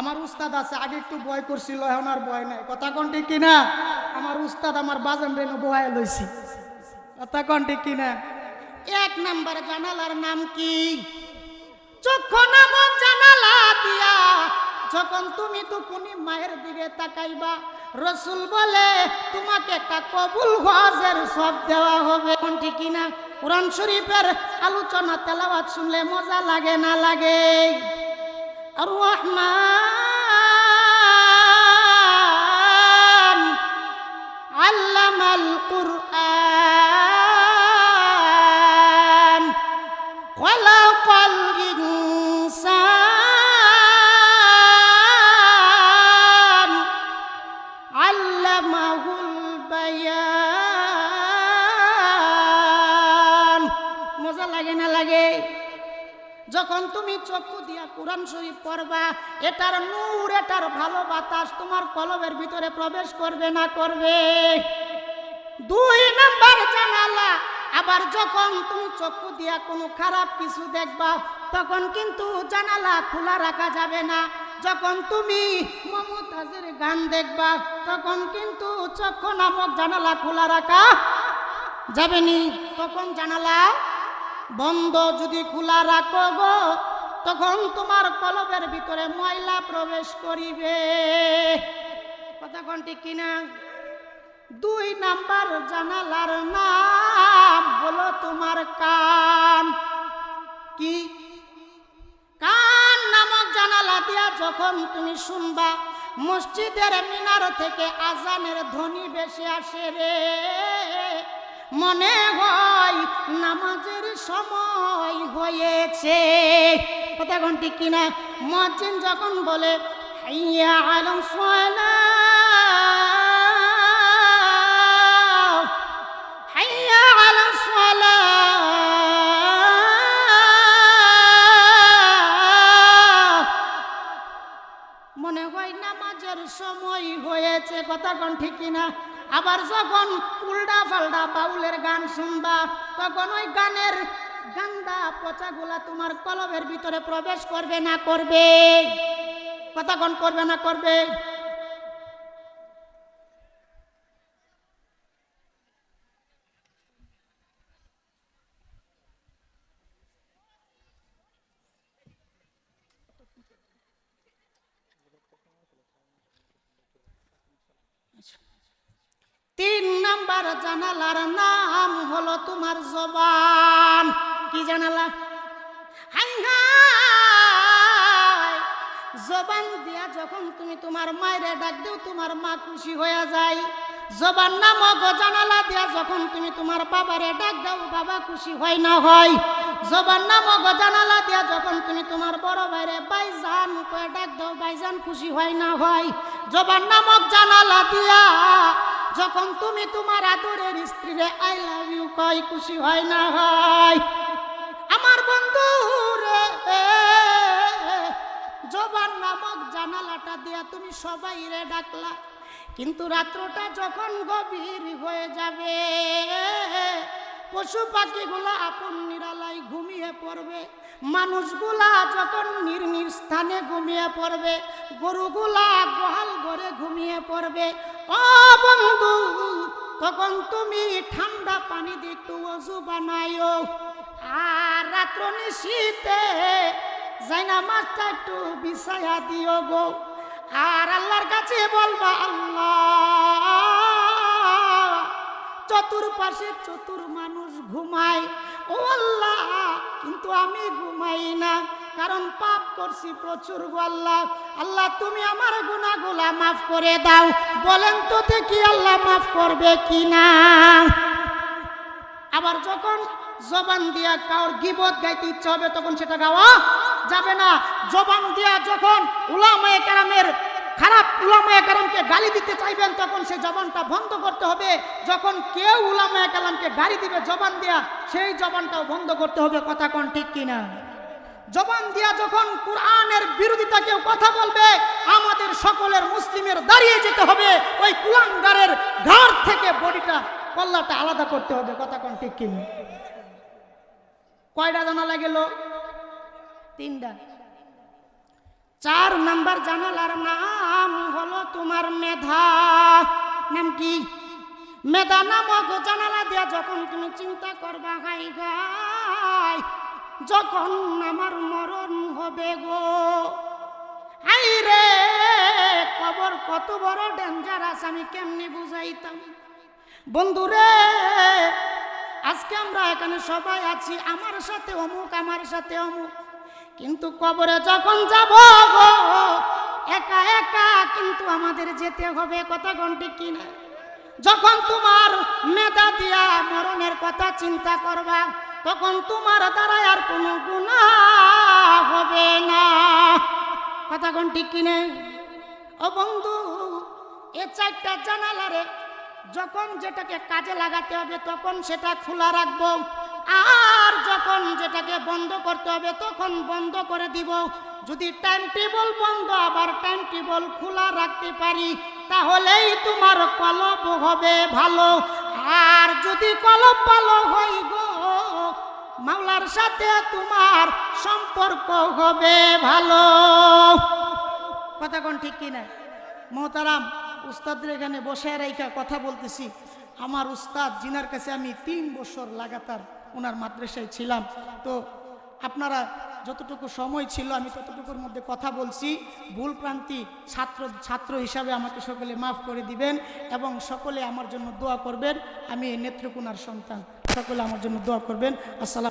আমার উস্তাদ আছে, আগে একটু বয় করছিল, এখন আর বয় নাই। কথা কোন ঠিক কিনা? আমার উস্তাদ আমার বাজান রেনু বয় লইছি। কথা কোন ঠিক কিনা? এক নাম্বার জানালার নাম কি? চক্ষু নামক জানালা দিয়া, যখন তুমি তুকুনি মায়ের দিকে তাকাইবা, রসুল বলে, তোমাকে একটা কবুল হজের সব দেওয়া হবে। কোন ঠিক কিনা? কোরআন শরীফের আলোচনা, তেলাওয়াত শুনলে মজা লাগে না লাগে? الرحمن علم القرآن. তুমি চক্ষু দিয়া কোরআন শরীফ পড়বা, এটার নূর, এটার ভালো বাতাস তোমার কলবের ভিতরে প্রবেশ করবে না করবে? দুই নাম্বার জানালা, আবার যখন তুমি চক্ষু দিয়া কোনো খারাপ কিছু দেখবা, তখন কিন্তু জানালা খোলা রাখা যাবে না। যখন তুমি মমতাজের গান দেখবা, তখন কিন্তু চক্ষু নামক জানালা খোলা রাখা যাবে নি। তখন জানালা বন্ধ যদি খোলা রাখো গো, তখন তোমার কলবের ভিতরে ময়লা প্রবেশ করিবে। কোনটি কিনা? দুই নাম্বার জানালার নাম হলো তোমার কান। কি? কান নামক জানালা দিয়া যখন তুমি শুনবা, মসজিদের মিনার থেকে আজানের ধ্বনি বেশি আসে রে। মনে হয় নামাজের সময় হয়েছে। কথা ঘন্টি কিনা? মসজিদ যখন বলে, হাইয়া আলম হাইয়া সালাহ মনে হয় নামাজের সময় হয়েছে। কথা কোন ঠিক কিনা? আবার যখন উল্টা ফাল্ডা বাউলের গান শুনবা, তখন ওই গানের গান্দা পচাগুলা তোমার কলবের ভিতরে প্রবেশ করবে না করবে? কতক্ষণ করবে না করবে তিন নাম্বার জানালার নাম হলো তোমার জবান। কি জানালা? জবান দিয়া যখন তুমি তোমার মায়ের ডাক দেও, তোমার মা খুশি হয়ে যায়। জবান নামক জানালা দিয়া যখন তুমি তোমার বাবারে ডাক দাও, বাবা খুশি হয় না হয়। জবান নামক জানালা দিয়া যখন তুমি তোমার বড় ভাইরে বাইজান কয়ে ডাক দাও, বাইজান খুশি হয় না হয়। জবান নামক জানালা দিয়া যখন তুমি তোমার আদরের স্ত্রীরে আই লাভ ইউ কয়, খুশি হয় না হয়? আমার বন্ধু রে জবান নামক জানালাটা দিয়া তুমি সবাই রে ডাকলা। কিন্তু রাত্রটা যখন গভীর হয়ে যাবে, পশু পাখিগুলা আপন নিরালাই ঘুমিয়ে পড়বে। মানুষগুলা যখন নির্নির স্থানে ঘুমিয়ে পড়বে, গরুগুলা গোহাল ঘরে ঘুমিয়ে পড়বে, ও বন্ধু, তখন তুমি ঠান্ডা পানি দিয়ে একটু অজু বানাইও। আর রাত্র নিশীতে যাইনা মাছটা একটু বিছায়া দিও গো। আর আল্লাহর কাছে বলবা, আল্লাহ, চতুর্পাশে চতুর মানুষ ঘুমায়। ও আল্লাহ আমি ঘুমাই না, কারণ পাপ করছি প্রচুর গো আল্লাহ। তুমি আমার গুনাহগুলা মাফ করে দাও। বলেন তো দেখি আল্লাহ মাফ করবে কি না আবার যখন জবান দিয়া কাউর গিবত গাইতে ইচ্ছা হবে, তখন সেটা গাওয়া যাবে না। জবান দিয়া যখন উলামায়ে কেরামের খারাপ উলামায়ে কেরামকে গালি দিতে চাইবেন, তখন সেই জবানটা বন্ধ করতে হবে। যখন কেউ উলামায়ে কেরামকে গালি দিবে, জবান দেয়া, সেই জবানটাও বন্ধ করতে হবে। কথা কোন ঠিক কিনা? জবান দিয়া যখন কোরআনের বিরোধিতা কেউ কথা বলবে, আমাদের সকলের মুসলিমের দাঁড়িয়ে যেতে হবে। ওই কুলাঙ্গারের ঘাড় থেকে বডিটা কল্লাটা আলাদা করতে হবে। কথা কোন ঠিক কিনা? কয়টা জানা লাগেল? তিনটা। চার নাম্বার জানালার নাম হলো তোমার মেধা। নাম কি? মেধা নামক জানালা দিয়া যখন তুমি চিন্তা করবা, হাই গাই যখন আমার মরণ হবে গো। হাই রে, কবর কত বড় ডেঞ্জারাস আমি কেমনি বুঝাইতাম? বন্ধুরে, আজকে আমরা এখানে সবাই আছি, আমার সাথে অমুক, আমার সাথে অমুক। কিন্তু কবরে যখন যাব গো, একা একা কিন্তু আমাদের যেতে হবে, কথা ঘন্টি কিনা যখন তোমার মেধা দিয়া মরণের কথা চিন্তা করবা, তখন তোমার দ্বারা আর কোনো গুণা হবে না। কথা ঘন্টি কিনে ও বন্ধু, এ চারটা জানালারে যখন যেটাকে কাজে লাগাতে হবে, তখন সেটা খোলা রাখব। আর যখন যেটাকে বন্ধ করতে হবে, তখন বন্ধ করে দিব। যদি টাইম টেবল বন্ধ, আবার টাইম টেবল খোলা রাখতে পারি, তাহলেই তোমার কলব হবে ভালো। আর যদি কলব ভালো হয় গো, মাওলার সাথে তোমার সম্পর্ক হবে ভালো। কথা কোন ঠিক কিনা? মোহতারাম, উস্তাদের এখানে বসে রেখা কথা বলতেছি। আমার উস্তাদ, জিনার কাছে আমি তিন বছর লাগাতার ওনার মাদ্রাসায় ছিলাম। তো আপনারা যতটুকু সময় ছিল, আমি ততটুকুর মধ্যে কথা বলছি। ভুল প্রান্তি ছাত্র ছাত্র হিসাবে আমাকে সকলে মাফ করে দিবেন এবং সকলে আমার জন্য দোয়া করবেন। আমি নেত্রকোনার সন্তান, সকলে আমার জন্য দোয়া করবেন। আসসালাম